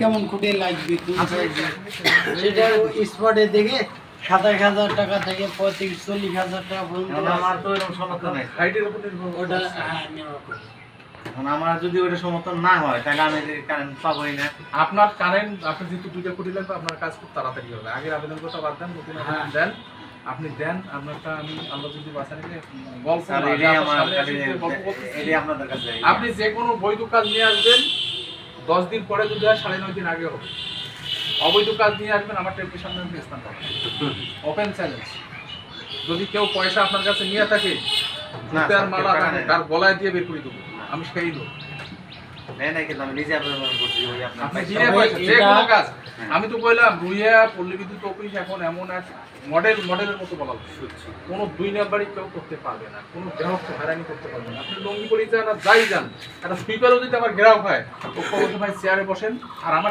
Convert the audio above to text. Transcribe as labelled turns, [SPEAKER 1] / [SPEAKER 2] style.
[SPEAKER 1] কেমন লাগবে? কোন size এর?
[SPEAKER 2] সেটা স্পটে দেখে সাতাশ হাজার টাকা থেকে পঁয়ত্রিশ চল্লিশ হাজার টাকা পর্যন্ত
[SPEAKER 3] আমার তো এরকম সমর্থন নেই।
[SPEAKER 4] হাইটের উপর
[SPEAKER 2] ওটা হ্যাঁ,
[SPEAKER 3] আমার যদি ওটা সমর্থন না হয় তাহলে আমি কারেন্ট পাবোই না।
[SPEAKER 4] আপনার কারেন্ট আপনি যেহেতু দুইটা কোটি লাগবে আপনার কাজ খুব তাড়াতাড়ি হবে। আগের আবেদন করতে বাদ দেন নতুন আবেদন দেন। আপনি দেন আপনারটা আমি আল্লাহ যদি বাঁচা রেখে গল্প
[SPEAKER 3] আপনাদের কাছে।
[SPEAKER 4] আপনি যে কোনো বৈধ কাজ নিয়ে আসবেন দশ দিন পরে যদি হয় সাড়ে নয় দিন আগে হবে। অবৈধ কাজ নিয়ে আসবেন আমার টেবিলের সামনে আপনি স্থান পাবেন ওপেন চ্যালেঞ্জ যদি কেউ পয়সা আপনার কাছে নিয়ে থাকে
[SPEAKER 3] স্যার,
[SPEAKER 4] মালা। তার গলায় দিয়ে বের করে দেবো। আমি সেই লোক।
[SPEAKER 3] কিন্তু আমি হ্যাঁ।
[SPEAKER 4] আমি তো কইলাম রুইয়া পল্লী বিদ্যুৎ অফিস এখন এমন এক মডেল মডেলের মতো বলা হচ্ছে কোনো দুই নাম্বারই কেউ করতে পারবে না কোনো গ্রাহক হয়রানি করতে পারবে না। আপনি লঙ্গি পরি যান আর যাই যান একটা সুইপারও যদি আমার গ্রাহক হয় ও ভাই চেয়ারে বসেন আর আমার